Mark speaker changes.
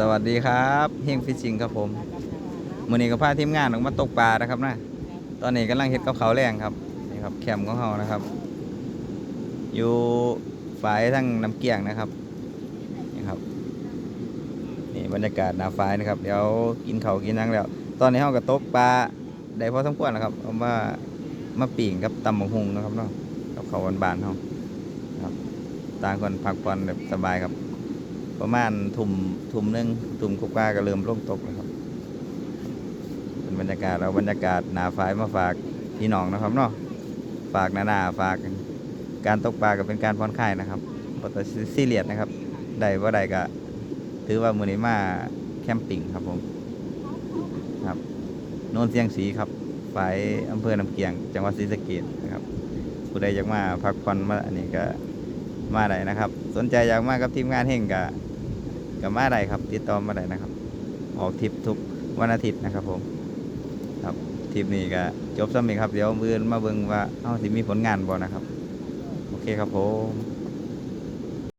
Speaker 1: สวัสดีครับเฮงฟิชชิงครับผมมื่อนี้ก็พาทีมงานออกมาตกปลานะครับนะตอนนี้กำลังเฮ็ดกับเขาแรงครับนี่ครับแคมป์ของเขานะครับ อยู่ฝ่ายทั้งน้ำเกียงนะครับนี่ครับนี่บรรยากาศหนาฝ่ายนะครับ เดี๋ยวกินเขากินนังแล้ว ตอนนี้เขาก็ตกปลาได้พอสมควรแล้วครับเอามามาปิ่งกับตำบักหุงนะครับเนาะกับเขาบานๆเขาครับต่างคนพักผ่อนแบบสบายครับ ประมาณทุ่มทุ่มนึงทุ่มกว่าก็เริ่มร่มตกแล้วครับเป็นบรรยากาศเราบรรยากาศหนาฝายมาฝากพี่น้องนะครับเนาะฝากหนาหนาฝากการตกปลาก็เป็นการผ่อนคลายนะครับปตซีเรียสนะครับได้ว่าใดก็ถือว่ามือนี้มาแคมปิ้งครับผมครับโนนเสียงสีครับฝ่ายอำเภอนำเกียง จังหวัดศรีสะเกษนะครับผู้ใดอยากมาพักผ่อนมาอันนี้ก็ มาได้นะครับ สนใจอยากมากับทีมงานเฮงก็ก็มาได้ครับ ติดต่อมาได้นะครับ ออกทริปทุกวันอาทิตย์นะครับ ผมครับทริปนี้ก็จบสำเร็จครับเดี๋ยวมืออนมาเบิ่งว่าเอ้าสิมีผลงานบ่นะครับ โอเคครับผม